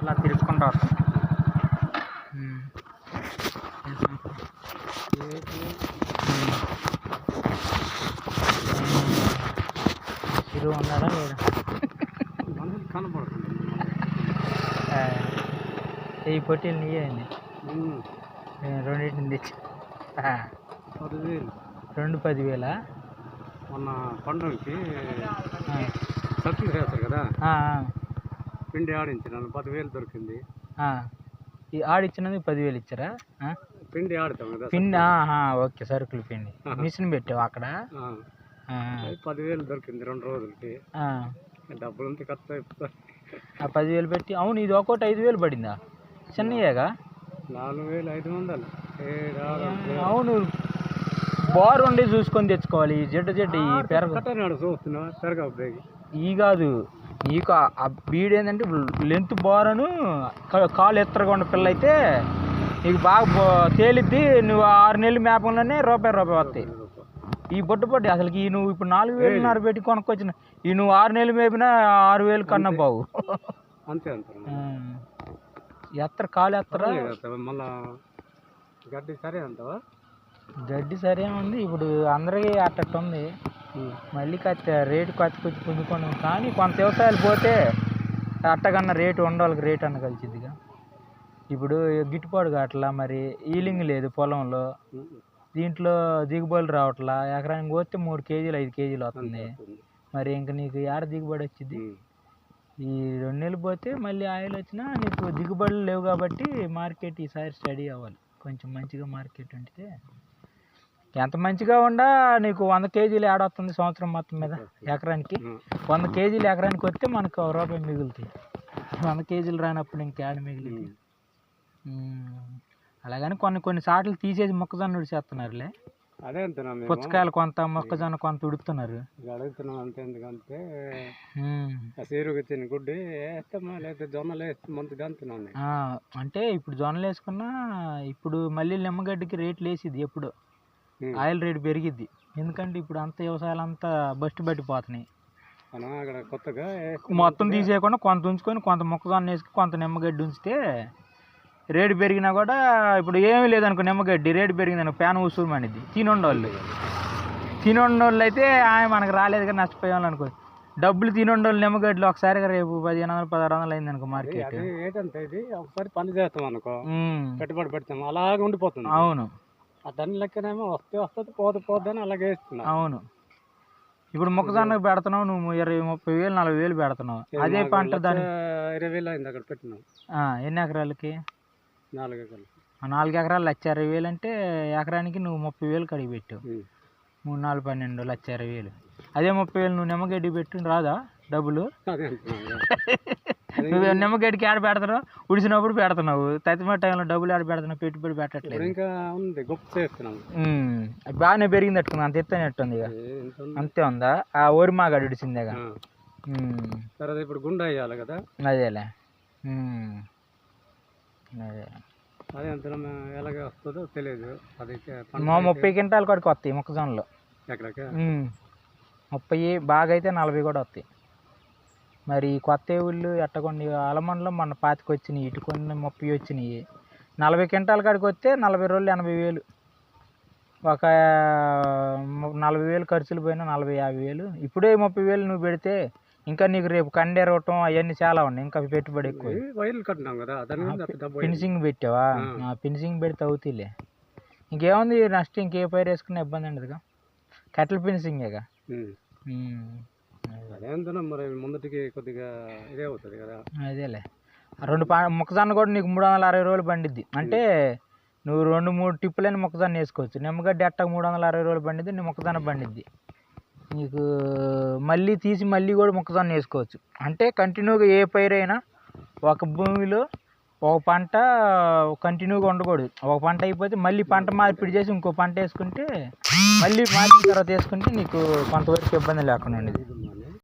అలా తిరుక్కుంటూ వస్తాం ఉమ్. ఏం సంగతి? ఉమ్. చిరు ఉన్నాడా లేదా మనసులు కనపడుతుంది ఆ, ఈ పొట్టీలు నీయే అండి నేను రెండింటిని తెచ్చి ఆ, పదివేలు రెండు పదివేలా మొన్న పండుగకి ఆ, సర్కిల్ చేస్తారు కదా ఆ, పిండి ఆడించినాను పదివేలు దొరికింది. ఈ ఆడిచ్చినందుకు పదివేలు ఇచ్చారా? పిండి ఆడతాం కదా పిండి ఓకే సరుకులు పిండి. మిషన్ పెట్టావు అక్కడ? పదివేలు దొరికింది రెండు రోజులకి. ఆ. డబ్బులు అంతా ఖర్చు అయిపోతాయి. ఆ పదివేలు పెట్టి అవును ఇది ఒక్కోటి ఐదు వేలు పడిందా? చిన్నయ్యేగా నాలుగు వేలు ఐదు వందలు. అవును. బార్ ఉండి చూసుకొని తెచ్చుకోవాలి. జిడ్డ జిడ్డ ఈ పెరగ చూస్తున్నా పెరగ ఈ కాదు. నీకు ఆ- బీడ్ ఏంటంటే లెంత్ బారను కాలు ఎత్తరగా ఉన్న పిల్ల అయితే నీకు బాగా తేలిద్ది నువ్వు ఆరు నెలలు మేపంలోనే రూపాయి రూపాయి వస్తాయి. ఈ బొట్టు బొట్టు అసలుకి ఈ నువ్వు ఇప్పుడు నాలుగు వేలున్నర పెట్టి కొనుక్కొచ్చిన ఈ నువ్వు ఆరు నెలలు మేపినా ఆరు వేలు కన్నా బావు. అంతే. ఎత్తర కాలు ఎత్తరా? మళ్ళా గడ్డి సరే అంటావా? గడ్డి సరే ఉంది ఇప్పుడు అందరికీ అట్టట్టు ఉంది. మళ్ళీ కత్తి రేటు కత్తి కొచ్చి పొందుకొని కానీ కొంత వ్యవసాయాలు పోతే అట్టకన్నా రేటు ఉండవాళ్ళకి రేటు అన్న కలిసిద్దిగా ఇప్పుడు గిట్టుబాటు కావట్లా మరి ఈలింగ్ లేదు పొలంలో. దీంట్లో దిగుబడులు రావట్లా ఎకరానికి పోతే మూడు కేజీలు ఐదు కేజీలు వస్తుంది. మరి ఇంక నీకు ఏడ దిగుబడి వచ్చింది ఈ రెండు నెలలు పోతే మళ్ళీ ఆయిల్ వచ్చినా నీకు దిగుబడులు లేవు కాబట్టి మార్కెట్ ఈసారి స్టడీ అవ్వాలి. కొంచెం మంచిగా మార్కెట్ ఉంటే ఎంత మంచిగా ఉండా నీకు వంద కేజీలు ఏడ వస్తుంది సంవత్సరం మొత్తం మీద ఎకరానికి? వంద కేజీలు ఎకరానికి వస్తే మనకు రూపాయి మిగులుతాయి. వంద కేజీలు రానప్పుడు ఇంకేడ మిగిలి అలాగని కొన్ని కొన్ని సార్లు తీసేసి మొక్కజొన్న ఉడిచేస్తున్నారులే. అదే పుచ్చకాయలు కొంత మొక్కజొన్న కొంత ఉడుతున్నారు ఇక అడుగుతున్నాం అంతే ఎందుకంటే తిని గుడ్డి వేస్తామా జొన్నలు అంటే ఇప్పుడు జొన్నలు వేసుకున్నా ఇప్పుడు మళ్ళీ నిమ్మగడ్డకి రేట్లు వేసిద్ది ఎప్పుడు. ఆయిల్ రేటు పెరిగిద్ది. ఎందుకంటే ఇప్పుడు అంత వ్యవసాయాలు అంతా బస్టు పట్టిపోతున్నాయి. అక్కడ కొత్తగా మొత్తం తీసేయకుండా కొంత ఉంచుకొని కొంత మొక్కజొన్న వేసుకుని కొంత నిమ్మగడ్డి ఉంచితే రేటు పెరిగినా కూడా ఇప్పుడు ఏమీ లేదనుకో నిమ్మగడ్డి రేటు పెరిగిందనుకో ప్యాన్ ఉసూరు మనిద్ది తినొండోళ్ళు. తినొండోళ్ళు అయితే ఆయన మనకు రాలేదు కానీ నష్టపోయాం అనుకో డబ్బులు తినొండోళ్ళు నిమ్మగడ్డలు ఒకసారిగా రేపు పదిహేను వందలు పదహారు వందలు అయింది అనుకో మార్కెట్. ఏంటంటే ఇది ఒకసారి పని చేస్తాం అనుకో పెట్టుబడి పెడతాం అలాగే ఉండిపోతుంది. అవును. దాని లెక్కనేమో వస్తే వస్తుంది పోతే పోతే అని అలాగే అవును. ఇప్పుడు మొక్కజొన్నకు పెడుతున్నావు నువ్వు ఇరవై ముప్పై వేలు నలభై వేలు పెడుతున్నావు. అదే పంట దాని ఇరవై వేలు అయింది అక్కడ పెట్టినాం. ఆ, ఎన్ని ఎకరాలకి? నాలుగు ఎకరాలు ఆ నాలుగు ఎకరాలు లక్ష ఇరవై వేలు అంటే ఎకరానికి నువ్వు ముప్పై వేలు కడిగి పెట్టావు. మూడు నాలుగు పన్నెండు లక్ష ఇరవై వేలు. అదే ముప్పై వేలు నువ్వు నిమ్మగడ్డి పెట్టు రాదా డబ్బులు? అదే. నువ్వు నిమ్మగడ్డికి ఆడ పెడుతున్నావు ఉడిసినప్పుడు పెడుతున్నావు. తత్తిమ టైంలో డబ్బులు ఆడ పెడుతున్నావు? పెట్టుబడి పెట్టట్లేదు. ఇంకా ఉంది గొప్ప చేస్తున్నాం. బాగానే పెరిగింది అట్టుకుంది అంత ఎత్తనట్టుంది ఇక? అంతే ఉందా? ఆ ఓరి మాగాడు. ఉమ్, తర్వాత ఇప్పుడు గుండె వేయాలి కదా? అదేలే. అదే. అదే అంటున్నాం ఎలాగ వస్తుందో తెలియదు అది మా ముప్పై క్వింటాల కాడికి వస్తాయి మొక్కజొన్నలు. ఎక్కడికి. ముప్పై బాగా అయితే నలభై కూడా వస్తాయి. మరి కొత్త ఊళ్ళు ఎట్టకొండి అలమండలో మొన్న పాతికి వచ్చినాయి ఇటు కొన్ని ముప్పై వచ్చినాయి నలభై క్వింటాల కాడికి వస్తే నలభై రోజులు ఎనభై వేలు. ఒక నలభై వేలు ఖర్చులు పోయినా నలభై యాభై వేలు. ఇప్పుడే ముప్పై వేలు నువ్వు పెడితే ఇంకా నీకు రేపు కండెరవటం అవన్నీ చాలా ఉన్నాయి ఇంకా పెట్టుబడి ఎక్కువ. ఫినిషింగ్ పెట్టావా. ఫినిషింగ్ పెడితే అవుతాయిలే ఇంకేముంది నష్టం ఇంకే పైరు వేసుకున్న ఇబ్బంది ఉండదుగా. కట్టెల ఫినిషింగేగా మరి ముందటికి కొద్దిగా ఇదే అవుతుంది కదా? అదేలే. రెండు పా మొక్కజొన్న కూడా నీకు మూడు వందల అరవై రోజులు పండిద్ది. అంటే నువ్వు రెండు మూడు టిప్పులైన మొక్కజొన్న వేసుకోవచ్చు. నిమ్మగడ్డ ఎట్ట మూడు వందల అరవై రోజులు పండిద్ది నీ మొక్కజొన్న పండిద్ది. నీకు మళ్ళీ తీసి మళ్ళీ కూడా మొక్కజొన్న వేసుకోవచ్చు. అంటే కంటిన్యూగా ఏ పైరైనా ఒక భూమిలో ఒక పంట కంటిన్యూగా ఉండకూడదు. ఒక పంట అయిపోతే మళ్ళీ పంట మార్పిడి చేసి ఇంకో పంట వేసుకుంటే మళ్ళీ మార్చిన తర్వాత వేసుకుంటే నీకు కొంతవరకు ఇబ్బంది లేకుండా ఉండేది.